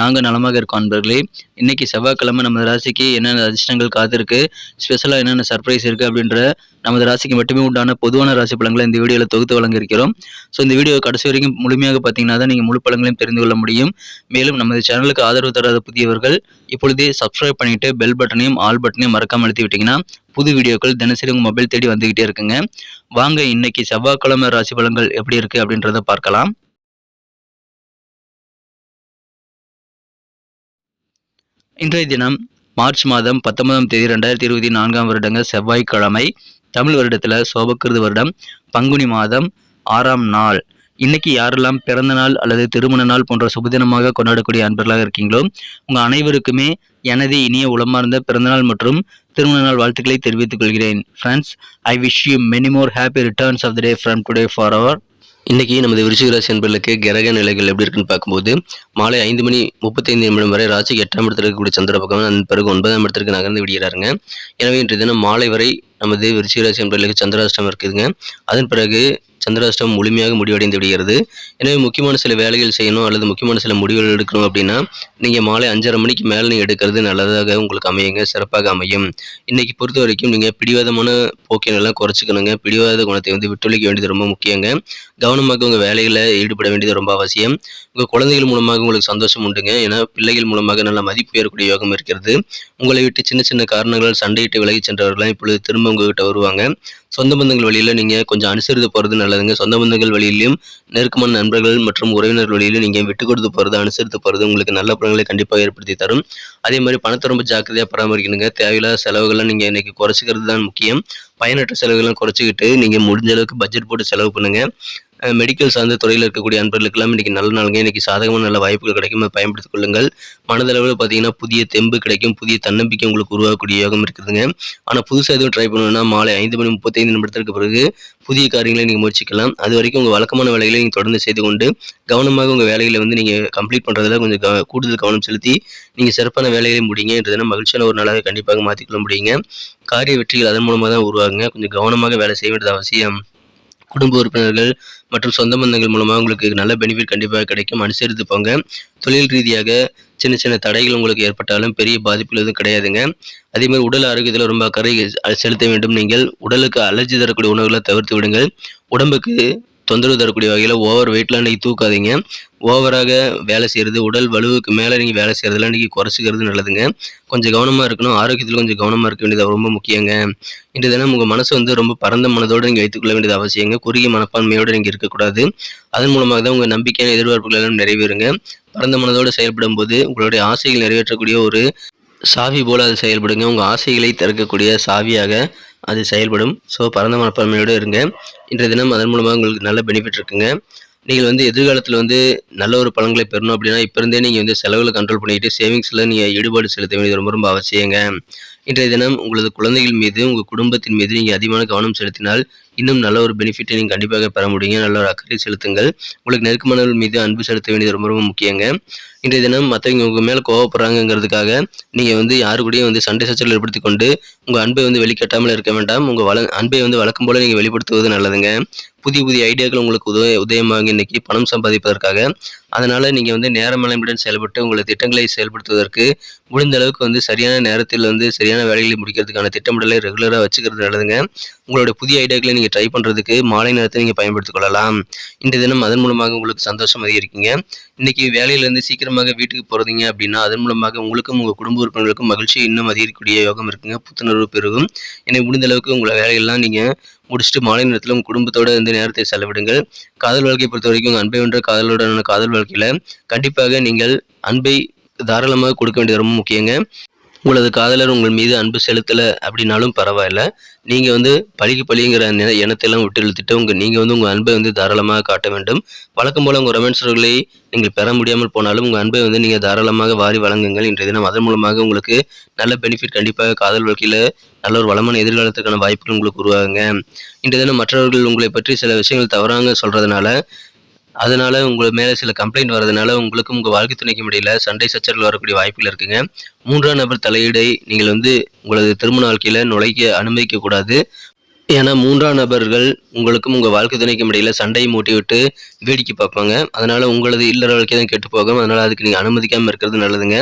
நாங்கள் நலமாக இருக்கோம் அன்பர்களே. இன்றைக்கி செவ்வாய்க்கிழமை நமது ராசிக்கு என்னென்ன அதிர்ஷ்டங்கள் காத்திருக்கு ஸ்பெஷலாக என்னென்ன சர்ப்ரைஸ் இருக்குது அப்படின்ற நமது ராசிக்கு மட்டுமே உண்டான பொதுவான ராசி பலன்களை இந்த வீடியோவில் தொகுத்து வழங்கியிருக்கிறோம். ஸோ இந்த வீடியோ கடைசி வரைக்கும் முழுமையாக பார்த்தீங்கன்னா தான் நீங்கள் முழு பலன்களையும் தெரிந்து கொள்ள முடியும். மேலும் நமது சேனலுக்கு ஆதரவு தராத புதியவர்கள் இப்பொழுதே சப்ஸ்கிரைப் பண்ணிவிட்டு பெல் பட்டனையும் ஆல் பட்டனையும் மறக்காமல் அழுத்தி விட்டிங்கன்னா புது வீடியோக்கள் தினசரி உங்கள் மொபைல் தேடி வந்துக்கிட்டே இருக்குங்க. வாங்க இன்னைக்கு செவ்வாய்க்கிழமை ராசி பலன்கள் எப்படி இருக்குது அப்படின்றத பார்க்கலாம். இன்றைய தினம் மார்ச் மாதம் பத்தொன்பதாம் தேதி ரெண்டாயிரத்தி இருபத்தி நான்காம் வருடங்க செவ்வாய்க்கிழமை தமிழ் வருடத்தில் சோபக்கிருது வருடம் பங்குனி மாதம் ஆறாம் நாள். இன்னைக்கு யாரெல்லாம் பிறந்த நாள் அல்லது திருமண நாள் போன்ற சுபதினமாக கொண்டாடக்கூடிய அன்பர்களாக இருக்கீங்களோ உங்கள் அனைவருக்குமே எனது இனிய உளமார்ந்த பிறந்தநாள் மற்றும் திருமண நாள் வாழ்த்துக்களை தெரிவித்துக் கொள்கிறேன். Friends I wish you many more happy returns of the day from today for our இன்னைக்கு நமது விருச்சிகராசி என்பர்களுக்கு கிரக நிலைகள் எப்படி இருக்குன்னு பார்க்கும்போது மாலை ஐந்து மணி முப்பத்தைந்து நிமிடம் வரை ராசிக்கு எட்டாம் இடத்தில் இருக்கக்கூடிய சந்திர பகவான் அதன் பிறகு ஒன்பதாம் இடத்திற்கு நகர்ந்து விடுகிறாருங்க. எனவே இன்றைய தினம் மாலை வரை நமது விருச்சிகராசி என்பர்களுக்கு சந்திராஷ்டம் இருக்குதுங்க. அதன் பிறகு சந்திராஷ்டம் முழுமையாக முடிவடைந்து விடுகிறது. எனவே முக்கியமான சில வேலைகள் செய்யணும் அல்லது முக்கியமான சில முடிவுகள் எடுக்கணும் அப்படின்னா நீங்கள் மாலை அஞ்சரை மணிக்கு மேலே நீங்கள் எடுக்கிறது நல்லதாக உங்களுக்கு அமையுங்க சிறப்பாக அமையும். இன்னைக்கு பொறுத்த வரைக்கும் நீங்கள் பிடிவாதமான போக்கினெல்லாம் குறைச்சிக்கணுங்க. பிடிவாத குணத்தை வந்து விட்டுழிக்க வேண்டியது ரொம்ப முக்கியங்க. கவனமாக உங்கள் வேலையில் ஈடுபட வேண்டியது ரொம்ப அவசியம். உங்கள் குழந்தைகள் மூலமாக உங்களுக்கு சந்தோஷம் உண்டுங்க. ஏன்னா பிள்ளைகள் மூலமாக நல்ல மதிப்பு ஏறக்கூடிய யோகம் இருக்கிறது. உங்களை விட்டு சின்ன சின்ன காரணங்களால் சண்டையிட்டு விலகி சென்றவர்களாம் இப்பொழுது திரும்ப உங்ககிட்ட வருவாங்க. சொந்த பந்தங்கள் வழியில் நீங்கள் கொஞ்சம் அனுசரித்து போகிறது நல்லதுங்க. சொந்த பந்தங்கள் வழியிலையும் நெருக்கமான நண்பர்கள் மற்றும் உறவினர் வழியிலும் நீங்கள் விட்டு கொடுத்து போகிறது அனுசரித்து போகிறது உங்களுக்கு நல்ல பலன்களை கண்டிப்பாக ஏற்படுத்தி தரும். அதே மாதிரி பணத்தை ரொம்ப ஜாக்கிரதையாக பராமரிக்கணுங்க. தேவையில்லாத செலவுகள்லாம் நீங்கள் இன்றைக்கி குறைச்சிக்கிறது தான் முக்கியம். பயனற்ற செலவுகள்லாம் குறைச்சிக்கிட்டு நீங்கள் முடிஞ்ச அளவுக்கு பட்ஜெட் போட்டு செலவு பண்ணுங்கள் மெடிக்கல் சார்ந்த துறையில் இருக்கக்கூடிய அன்பர்களுக்கெல்லாம் இன்றைக்கி நல்ல நாளுங்க. இன்றைக்கி சாதகமான நல்ல வாய்ப்புகள் கிடைக்கும் அதை பயன்படுத்திக் கொள்ளுங்கள். மனதளவில் பார்த்தீங்கன்னா புதிய தெம்பு கிடைக்கும் புதிய தன்னம்பிக்கை உங்களுக்கு உருவாக்கக்கூடிய யோகம் இருக்குதுங்க. ஆனால் புதுசாக எதுவும் ட்ரை பண்ணணும்னா மாலை ஐந்து மணி முப்பத்தைந்து நிமிடத்திற்கு பிறகு புதிய காரியங்களை நீங்கள் முயற்சிக்கலாம். அது வரைக்கும் உங்கள் வழக்கமான வேலைகளை நீங்கள் தொடர்ந்து செய்து கொண்டு கவனமாக உங்கள் வேலைகளை வந்து நீங்கள் கம்ப்ளீட் பண்ணுறதுல கொஞ்சம் கூடுதல் கவனம் செலுத்தி நீங்கள் சிறப்பான வேலைகளை முடிங்க என்றதுனா மகிழ்ச்சியான ஒரு நாளாக கண்டிப்பாக மாற்றிக்கொள்ள முடியுங்க. காரிய வெற்றிகள் அதன் மூலமாக தான் உருவாகுங்க. கொஞ்சம் கவனமாக வேலை செய்ய வேண்டியது அவசியம். குடும்ப உறுப்பினர்கள் மற்றும் சொந்த பந்தங்கள் மூலமாக உங்களுக்கு நல்ல பெனிஃபிட் கண்டிப்பாக கிடைக்கும். அனுசரித்து போங்க தொழில் ரீதியாக சின்ன சின்ன தடைகள் உங்களுக்கு ஏற்பட்டாலும் பெரிய பாதிப்புகள் எதுவும் கிடையாதுங்க. அதே மாதிரி உடல் ஆரோக்கியத்தில் ரொம்ப அக்கறை செலுத்த வேண்டும். நீங்கள் உடலுக்கு அலர்ஜி தரக்கூடிய உணவுகளை தவிர்த்து விடுங்கள். உடம்புக்கு தொந்தரவு தரக்கூடிய வகையில் ஓவர் வெயிட்லாம் இன்றைக்கி தூக்காதீங்க. ஓவராக வேலை செய்கிறது உடல் வலுவுக்கு மேலே நீங்கள் வேலை செய்கிறதுலாம் இன்றைக்கி குறைச்சிக்கிறது நல்லதுங்க. கொஞ்சம் கவனமாக இருக்கணும். ஆரோக்கியத்தில் கொஞ்சம் கவனமாக இருக்க வேண்டியது ரொம்ப முக்கியங்க. இன்றைய தினம் உங்கள் மனசு வந்து ரொம்ப பரந்த மனதோடு நீங்கள் வைத்துக்கொள்ள வேண்டியது அவசியங்க. குறுகிய மனப்பான்மையோடு நீங்கள் இருக்கக்கூடாது. அதன் மூலமாக தான் உங்கள் நம்பிக்கையான எதிர்பார்ப்புகள் எல்லாம் நிறைவேறுங்க. பரந்த மனதோடு செயல்படும் போது உங்களுடைய ஆசைகள் நிறைவேற்றக்கூடிய ஒரு சாவி போல் அது செயல்படுங்க. உங்கள் ஆசைகளை திறக்கக்கூடிய சாவியாக அது செயல்படும். ஸோ பரந்த மனப்பான்மையோடு இருங்க. இன்றைய தினம் அதன் மூலமாக உங்களுக்கு நல்ல பெனிஃபிட் இருக்குங்க. நீங்கள் வந்து எதிர்காலத்தில் வந்து நல்ல ஒரு பலன்களை பெறணும் அப்படின்னா இப்போ இருந்தே நீங்கள் வந்து செலவுகளை கண்ட்ரோல் பண்ணிக்கிட்டு சேவிங்ஸில் நீங்கள் ஈடுபாடு செலுத்த வேண்டியது ரொம்ப ரொம்ப அவசியங்க. இன்றைய தினம் உங்களது குழந்தைகள் மீது உங்கள் குடும்பத்தின் மீது நீங்கள் அதிகமான கவனம் செலுத்தினால் இன்னும் நல்ல ஒரு பெனிஃபிட்டை நீங்கள் கண்டிப்பாக பெற முடியுங்க. நல்ல ஒரு அக்கறை செலுத்துங்கள். உங்களுக்கு நெருக்கமானவர்கள் மீது அன்பு செலுத்த வேண்டியது ரொம்ப ரொம்ப முக்கியங்க. இன்றைய தினம் மற்றவங்க உங்கள் மேலே கோவப்படுறாங்கங்கிறதுக்காக நீங்கள் வந்து யாரு கூடயும் வந்து சண்டை சச்சரவு ஏற்படுத்தி கொண்டு உங்கள் அன்பை வந்து வெளிக்கட்டாமல் இருக்க வேண்டாம். உங்கள் வள அன்பை வந்து வழக்கம் போல நீங்கள் வெளிப்படுத்துவது நல்லதுங்க. புதிய புதிய ஐடியாக்கள் உங்களுக்கு உதய உதயமாக இன்னைக்கு பணம் சம்பாதிப்பதற்காக. அதனால் நீங்கள் வந்து நேரமலையுடன் செயல்பட்டு உங்களை திட்டங்களை செயல்படுத்துவதற்கு முடிந்த அளவுக்கு வந்து சரியான நேரத்தில் வந்து சரியான வேலைகளை முடிக்கிறதுக்கான திட்டமிடலை ரெகுலராக வச்சுக்கிறது நல்லதுங்க. உங்களோட புதிய ஐடியாக்களை நீங்கள் ட்ரை பண்ணுறதுக்கு மாலை நேரத்தை நீங்கள் பயன்படுத்திக் கொள்ளலாம் இந்த தினம் அதன் மூலமாக உங்களுக்கு சந்தோஷம் அதிகரிக்குங்க. இன்றைக்கி வேலையிலேருந்து சீக்கிரமாக வீட்டுக்கு போகிறீங்க அப்படின்னா அதன் மூலமாக உங்களுக்கும் உங்கள் குடும்ப உறுப்பினர்களுக்கும் மகிழ்ச்சி இன்னும் அதிகரிக்கக்கூடிய யோகம் இருக்குங்க. புத்துணர்வு பெருகும். எனவே முடிந்த அளவுக்கு உங்களை வேலையெல்லாம் நீங்கள் முடிச்சுட்டு மாலை நேரத்தில் உங்கள் குடும்பத்தோட இந்த நேரத்தை செலவிடுங்கள். காதல் வாழ்க்கையை பொறுத்த வரைக்கும் உங்கள் அன்பை வென்ற காதலுடனான காதல் வாழ்க்கையில் கண்டிப்பாக நீங்கள் அன்பை தாராளமாக கொடுக்க வேண்டியது ரொம்ப முக்கியங்க. உங்களது காதலர் உங்கள் மீது அன்பு செலுத்தலை அப்படின்னாலும் பரவாயில்ல. நீங்கள் வந்து பழிக்கு பழிங்கிற எண்ணத்தையெல்லாம் விட்டு இழுத்துட்டு உங்கள் நீங்கள் வந்து உங்கள் அன்பை வந்து தாராளமாக காட்ட வேண்டும். வழக்கம் போல் உங்கள் ரொமான்ஸர்களை நீங்கள் பெற முடியாமல் போனாலும் உங்கள் அன்பை வந்து நீங்கள் தாராளமாக வாரி வழங்குங்கள். இன்றைய தினம் அதன் மூலமாக உங்களுக்கு நல்ல பெனிஃபிட் கண்டிப்பாக காதல் வாழ்க்கையில் நல்ல ஒரு வளமான எதிர்காலத்துக்கான வாய்ப்புகள் உங்களுக்கு உருவாகுங்க. இன்றைய தினம் மற்றவர்கள் உங்களை பற்றி சில விஷயங்கள் தவறாங்க சொல்கிறதுனால அதனால உங்களுக்கு மேலே சில கம்ப்ளைண்ட் வரதுனால உங்களுக்கும் உங்கள் வாழ்க்கை துணைக்கும் முடியல சண்டை சச்சரவுகள் வரக்கூடிய வாய்ப்புகள் இருக்குங்க. மூன்றாம் நபர் தலையீடை நீங்கள் வந்து உங்களது திருமண வாழ்க்கையில் நுழைக்க அனுமதிக்க கூடாது. ஏன்னா மூன்றாம் நபர்கள் உங்களுக்கும் உங்கள் வாழ்க்கை துணைக்கும் முடியல சண்டையை மூட்டி விட்டு வேடிக்கை பார்ப்பாங்க. அதனால் உங்களது இல்லற வாழ்க்கை தான் கெட்டு போகும். அதனால் அதுக்கு நீங்கள் அனுமதிக்காமல் இருக்கிறது நல்லதுங்க.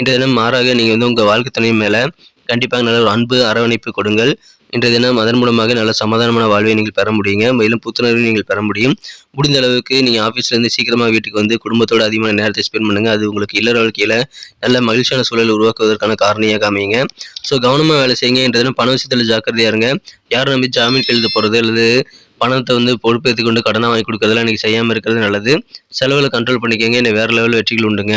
இந்த தினம் மாறாக நீங்கள் வந்து உங்கள் வாழ்க்கை துணை மேலே கண்டிப்பாக நல்ல ஒரு அன்பு அரவணைப்பு கொடுங்கள். இன்றைய தினம் அதன் மூலமாக நல்ல சமாதானமான வாழ்வை நீங்கள் பெற முடியுங்க. மேலும் புத்துணர்வை நீங்கள் பெற முடியும். முடிந்த அளவுக்கு நீங்கள் ஆஃபீஸ்லேருந்து சீக்கிரமாக வீட்டுக்கு வந்து குடும்பத்தோட அதிகமான நேரத்தை ஸ்பெண்ட் பண்ணுங்க. அது உங்களுக்கு இல்லற வாழ்க்கையில் நல்ல மகிழ்ச்சியான சூழலை உருவாக்குவதற்கான காரணியாக அமையுங்க ஸோ கவனமாக வேலை செய்யுங்க. இன்றைய தினம் பண விஷயத்தில் ஜாக்கிரதையா இருங்க. யாரும் நம்பி ஜாமீன் எழுத போகிறது அல்லது பணத்தை வந்து பொறுப்பேற்றி கொண்டு கடனாக வாங்கி கொடுக்கறதெல்லாம் இன்றைக்கி செய்யாமல் இருக்கிறது நல்லது. செலவில் கண்ட்ரோல் பண்ணிக்கோங்க. இன்னும் வேறு லெவல் வெற்றிகள் உண்டுங்க.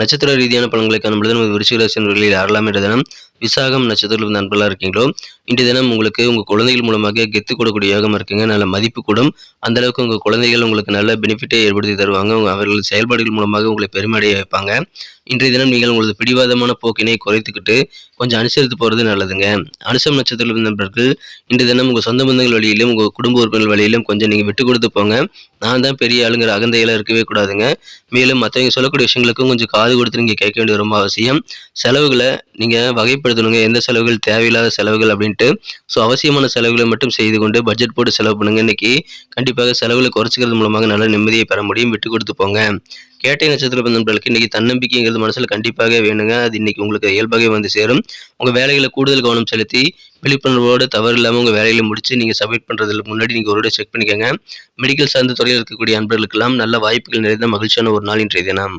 நட்சத்திர ரீதியான பலன்களை காணும்பொழுது நம்ம விருச்சிகராசினர்களில் யாரெல்லாம் என்ற தினம் விசாகம் நட்சத்திரத்தில் நண்பர்களாக இருக்கீங்களோ? இன்றைய தினம் உங்களுக்கு உங்கள் குழந்தைகள் மூலமாக கெத்து கூடக்கூடிய யோகம் இருக்குங்க. நல்ல மதிப்பு கூடும். அந்த அளவுக்கு உங்கள் குழந்தைகள் உங்களுக்கு நல்ல பெனிஃபிட்டை ஏற்படுத்தி தருவாங்க. உங்க அவர்கள் செயல்பாடுகள் மூலமாக உங்களை பெருமடைய வைப்பாங்க. இன்றைய தினம் நீங்கள் உங்களது பிடிவாதமான போக்கினை குறைத்துக்கிட்டு கொஞ்சம் அனுசரித்து போகிறது நல்லதுங்க. அனுசம் நட்சத்திரத்தில் நண்பர்கள் இன்றைய தினம் உங்கள் சொந்த பந்தங்கள் வழியிலும் உங்கள் குடும்ப உறுப்பினர் வழியிலும் கொஞ்சம் நீங்கள் விட்டு கொடுத்து போங்க. நான் தான் பெரிய ஆளுங்கிற அகந்தையெல்லாம் இருக்கவே கூடாதுங்க. மேலும் மற்றவங்க சொல்லக்கூடிய விஷயங்களுக்கும் கொஞ்சம் காது கொடுத்து நீங்கள் கேட்க வேண்டியது ரொம்ப அவசியம். செலவுகளை நீங்கள் வகைப்படுத்தணுங்க. எந்த செலவுகள் தேவையில்லாத செலவுகள் அப்படின்ட்டு. ஸோ அவசியமான செலவுகளை மட்டும் செய்து கொண்டு பட்ஜெட் போட்டு செலவு பண்ணுங்க. இன்னைக்கு கண்டிப்பாக செலவுகளை குறைச்சிக்கிறது மூலமாக நல்ல நிம்மதியை பெற முடியும். விட்டு கொடுத்து போங்க. கேட்டை நட்சத்திர நண்பர்களுக்கு இன்னைக்கு தன்னம்பிக்கைங்கிறது மனசில் கண்டிப்பாக வேணுங்க. அது இன்னைக்கு உங்களுக்கு இயல்பாகவே வந்து சேரும். உங்கள் வேலைகளை கூடுதல் கவனம் செலுத்தி விழிப்புணர்வோடு தவறு இல்லாமல் உங்கள் வேலைகளை முடிச்சு நீங்கள் சப்மிட் பண்ணுறதுக்கு முன்னாடி நீங்கள் ஒரு செக் பண்ணிக்கோங்க. மெடிக்கல் சார்ந்த துறையில் இருக்கக்கூடிய அன்பர்களுக்கெல்லாம் நல்ல வாய்ப்புகள் நிறைந்த மகிழ்ச்சியான ஒரு நாள் இன்றைய தினம்.